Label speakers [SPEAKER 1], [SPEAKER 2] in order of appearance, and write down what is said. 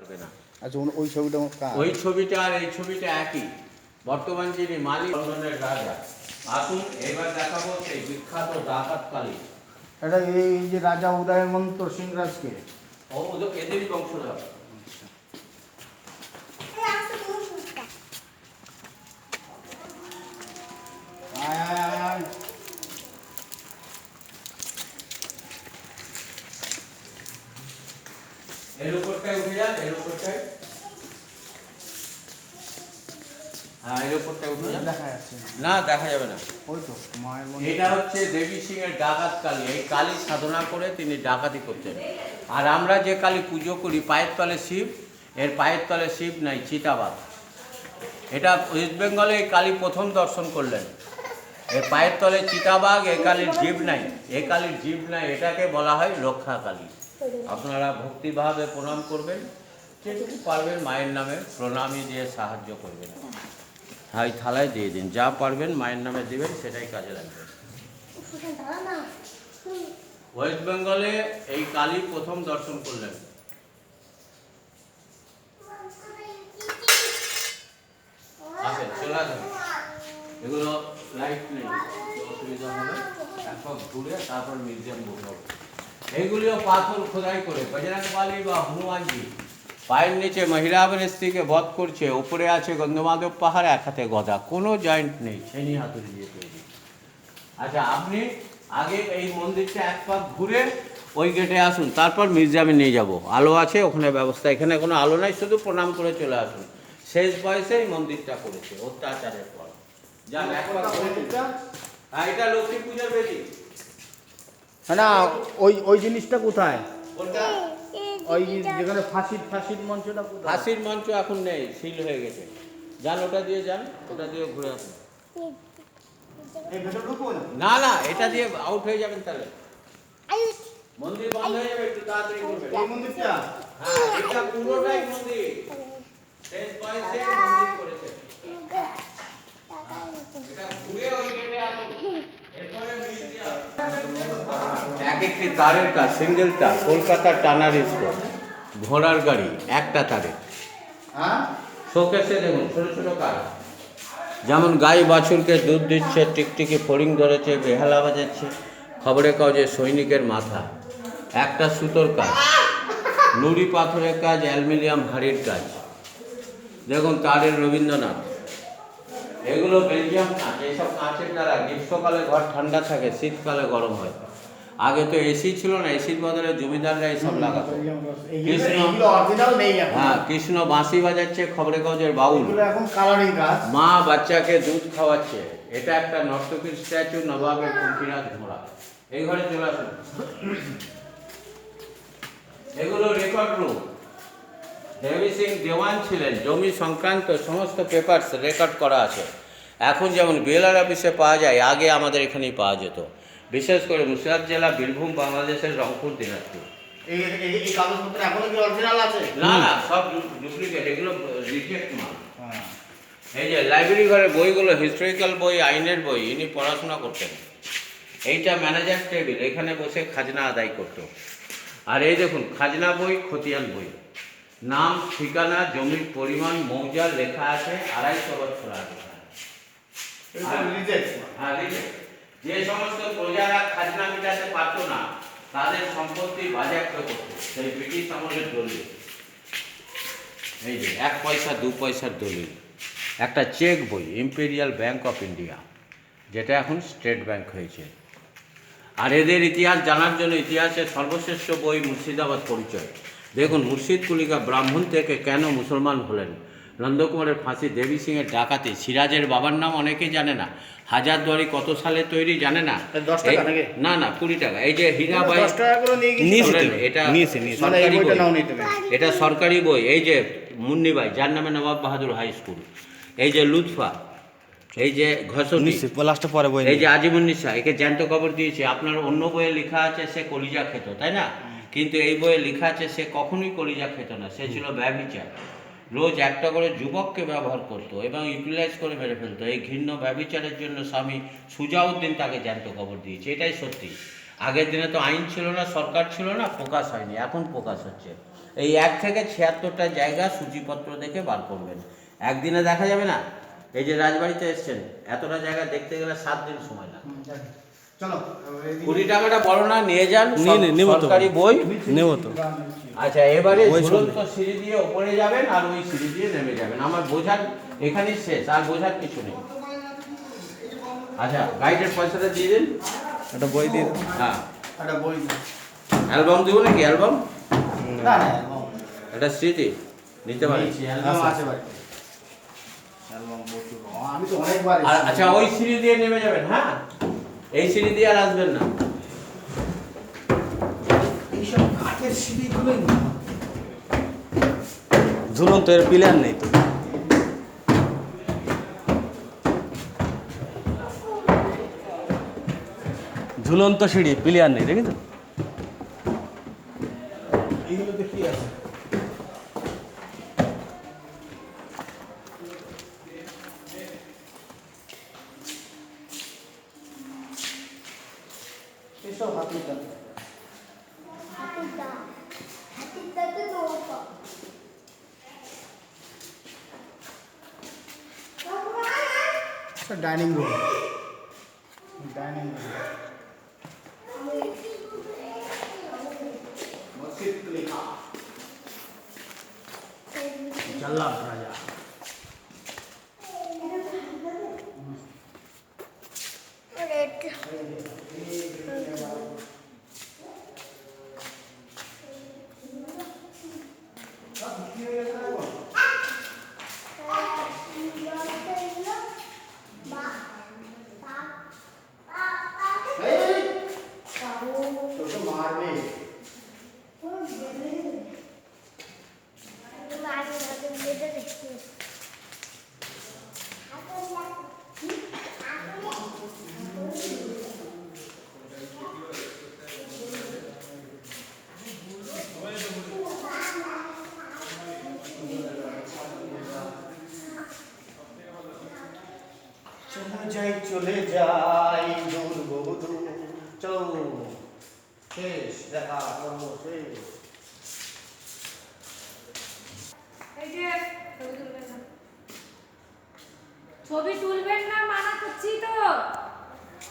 [SPEAKER 1] পারবে না।
[SPEAKER 2] আচ্ছা ওই ছবিটা
[SPEAKER 1] ওই ছবিটা আর এই ছবিটা একই। বর্তমান যিনি মালিক লন্ডনের রাজা। আসুন এবার দেখাবো সেই বিখ্যাত ডাকাত কালী
[SPEAKER 2] এটা এই যে রাজা উদয়মন্ত সিংরাজকে।
[SPEAKER 1] ও এদেরই বংশধর। এর উপরটায় উঠে যান এর উপরটায় হ্যাঁ এর উপরটায় উঠে যান।
[SPEAKER 2] দেখা যাচ্ছে
[SPEAKER 1] না দেখা যাবে না।
[SPEAKER 2] ওই তো মায়ের
[SPEAKER 1] এটা হচ্ছে দেবী সিং এর ডাকাত কালী। এই কালী সাধনা করে তিনি ডাকাতি করতেন আর আমরা যে কালী পুজো করি পায়ের তলে শিব এর পায়ের তলে শিব নাই চিতাবাদ এটা ওয়েস্ট বেঙ্গলে এই কালী প্রথম দর্শন করলেন। এর পায়ের তলে চিতাবাঘ এ কালীর জীব নাই। এ কালীর জীব নাই এটাকে বলা হয় রক্ষা কালী আপনারা ভক্তিভাবে প্রণাম করবেন। যেটুকু পারবেন মায়ের নামে প্রণামই দিয়ে সাহায্য করবেন। হ্যাঁ এই থালায় দিয়ে দিন। যা পারবেন মায়ের নামে দিবেন সেটাই কাজে লাগবে। ওয়েস্ট বেঙ্গলে এই কালী প্রথম দর্শন করলেন আসেন চলে আসেন এগুলো লাইট নেই একটু অসুবিধা হবে ঘুরে তারপর মিউজিয়াম বুক হবে। এইগুলিও পাথর খোদাই করে, বজরং বালি বা হনুমানজি পায়ের নিচে মহিলাবের স্ত্রীকে বধ করছে, উপরে আছে গন্ধমাধব পাহাড় এক হাতে গদা। কোনো জয়েন্ট নেই, ছেনি হাতুড়ি দিয়ে তৈরি। আচ্ছা আপনি আগে এই মন্দিরটা এক পাক ঘুরে ওই গেটে আসুন, তারপর মিউজিয়ামে নিয়ে যাব। আলো আছে, ওখানে ব্যবস্থা। এখানে কোনো আলো নাই, শুধু প্রণাম করে চলে আসুন। শেষ বয়সে এই মন্দিরটা করেছে, অত্যাচারের পর। যান, এক পাক নিন। হ্যাঁ এটা লক্ষ্মী পুজোর বেদি।
[SPEAKER 2] না ওই ওই জিনিসটা কোথায় ওই যেখানে ফাঁসির ফাঁসির মঞ্চটা কোথায়
[SPEAKER 1] ফাঁসির মঞ্চ এখন নেই সিল হয়ে গেছে যান ওটা দিয়ে যান ওটা দিয়ে ঘুরে আসুন
[SPEAKER 2] না
[SPEAKER 1] না না এটা দিয়ে আউট হয়ে যাবেন তাহলে মন্দির বন্ধ হয়ে যাবে একটু তাড়াতাড়ি করবেন
[SPEAKER 2] এই মন্দিরটা
[SPEAKER 1] হ্যাঁ এটা পুরোটাই মন্দির শেষ বয়সে মন্দির করেছে এটা ঘুরে ওই গেটে আসুন এরপরে মিউজিয়াম এক একটি তারের কাজ সিঙ্গেল তার কলকাতার টানার স্টোর ঘোড়ার গাড়ি একটা তারে
[SPEAKER 2] হ্যাঁ?
[SPEAKER 1] শোকেসে দেখুন ছোট ছোট কাজ যেমন গাই বাছুরকে দুধ দিচ্ছে টিকটিকি ফড়িং ধরেছে বেহালা বাজাচ্ছে খবরে কাগজে সৈনিকের মাথা। একটা সুতোর কাজ নুড়ি পাথরের কাজ অ্যালুমিনিয়াম হাড়ির কাজ। দেখুন তারের রবীন্দ্রনাথ। এগুলো বেলজিয়াম কাঁচ এইসব কাঁচের দ্বারা গ্রীষ্মকালে ঘর ঠান্ডা থাকে শীতকালে গরম হয়। আগে তো এসি ছিল না এসির বদলে জমিদাররা এইসব লাগাতো। কৃষ্ণ। হ্যাঁ কৃষ্ণ বাঁশি বাজাচ্ছে খবরে কাগজের বাউল মা বাচ্চাকে দুধ খাওয়াচ্ছে। এটা একটা নর্তকীর স্ট্যাচু নবাবের পঙ্কিরাজ ঘোড়া। এই ঘরে চলে আসুন। এগুলো রেকর্ড রুম দেবী সিং দেওয়ান ছিলেন জমি সংক্রান্ত সমস্ত পেপারস রেকর্ড করা আছে। এখন যেমন বিএলআর অফিসে পাওয়া যায় আগে আমাদের এখানেই পাওয়া যেত। বিশেষ করে মুর্শিদাবাদ জেলা বীরভূম বাংলাদেশের রংপুর দিনাজপুর।
[SPEAKER 2] এই কাগজপত্র এখনও কি অরিজিনাল আছে?
[SPEAKER 1] না না সব ডুপ্লিকেট এগুলো রিজেক্ট মাল।
[SPEAKER 2] হ্যাঁ।
[SPEAKER 1] এই যে লাইব্রেরি ঘরে বইগুলো হিস্টোরিক্যাল বই আইনের বই ইনি পড়াশোনা করতেন। এইটা ম্যানেজার টেবিল এখানে বসে খাজনা আদায় করতো। আর এই দেখুন খাজনা বই খতিয়ান বই। নাম ঠিকানা জমির পরিমাণ মৌজা লেখা আছে আড়াইশো বছর আগে। হ্যাঁ। যে সমস্ত প্রজারা খাজনা মেটাতে পারতো না, তাদের সম্পত্তি বাজেয়াপ্ত করতো, সেই ব্রিটিশ আমলের দলিল। এই যে, এক পয়সা, দু পয়সার দলিল। একটা চেক বই ইম্পেরিয়াল ব্যাংক অফ ইন্ডিয়া যেটা এখন স্টেট ব্যাংক হয়েছে। আর এদের ইতিহাস, জানার জন্য ইতিহাসের সর্বশ্রেষ্ঠ বই মুর্শিদাবাদ পরিচয়। দেখুন মুর্শিদ কুলিকা ব্রাহ্মণ থেকে কেন মুসলমান হলেন? নন্দকুমারের ফাঁসি দেবী সিংয়ের ডাকাতি। সিরাজের বাবার নাম অনেকেই জানে না। হাজারদুয়ারি কত সালে তৈরি জানে না? না না কুড়ি টাকা। এই যে হীরাবাই এটা।
[SPEAKER 2] মানে
[SPEAKER 1] এটা সরকারি বই। এই যে মুন্নিবাই যার নামে নবাব বাহাদুর হাই স্কুল। এই যে লুৎফা এই যে
[SPEAKER 3] লাস্টে পরে বই
[SPEAKER 1] এই যে আজিমুন্নিসা একে জ্যান্ত কবর দিয়েছে। আপনার অন্য বইয়ে লেখা আছে সে কলিজা খেত তাই না? কিন্তু এই বইয়ে লেখা আছে সে কখনোই কলিজা খেত না। সে ছিল ব্যবিচার রোজ একটা করে যুবককে ব্যবহার করতো এবং ইউটিলাইজ করে মেরে ফেলতো। এই ঘৃণ্য ব্যবিচারের জন্য স্বামী সুজাউদ্দিন তাকে জ্যান্ত কবর দিয়েছে। এটাই সত্যি। আগের দিনে তো আইন ছিল না সরকার ছিল না প্রকাশ হয়নি। এখন প্রকাশ হচ্ছে। এই এক থেকে ছিয়াত্তরটা জায়গা সূচিপত্র দেখে বার করবেন। একদিনে দেখা যাবে না? এই যে রাজবাড়িতে এসছেন এতটা জায়গা দেখতে গেলে সাত দিন সময় লাগে
[SPEAKER 2] চলো
[SPEAKER 1] কুড়ি টাকাটা বড় না নিয়ে যান। সরকারি বই।
[SPEAKER 3] নেব তো।
[SPEAKER 1] আচ্ছা এবারে ঝুলন্ত সিঁড়ি দিয়ে ওপরে যাবেন আর ওই সিঁড়ি দিয়ে নেমে যাবেন। আমার বোঝার এখানেই শেষ আর বোঝার কিছু নেই। আচ্ছা গাইডের পয়সাটা দিয়ে দিন।
[SPEAKER 3] একটা বই দিয়ে দাও।
[SPEAKER 1] হ্যাঁ।
[SPEAKER 2] একটা বই দিই।
[SPEAKER 1] অ্যালবাম দিব নাকি? অ্যালবাম?
[SPEAKER 2] না না
[SPEAKER 1] একটা স্মৃতি নিতে পারি
[SPEAKER 2] অ্যালবাম
[SPEAKER 3] আচ্ছা।
[SPEAKER 2] আছে বাড়িতে। অ্যালবাম প্রচুর আমি তো অনেকবার
[SPEAKER 1] আচ্ছা ওই সিঁড়ি দিয়ে নেমে যাবেন হ্যাঁ? এই সিঁড়ি দিয়ে আর আসবেন না
[SPEAKER 2] এইসব কাঠের সিঁড়িগুলোই না
[SPEAKER 3] ঝুলন্ত এর প্লেয়ার নেই তো। ঝুলন্ত সিঁড়ি প্লেয়ার নেই দেখি
[SPEAKER 2] তো কি আছে? একটা ডাইনিং রুম ডাইনিং রুম জল্লাদ রাজা এই, তোকে মারবে চলে যাই চলে যাই দূর শেষ দেখা পর্ব শেষ ছবি তুলবেন না মানা করছি তো।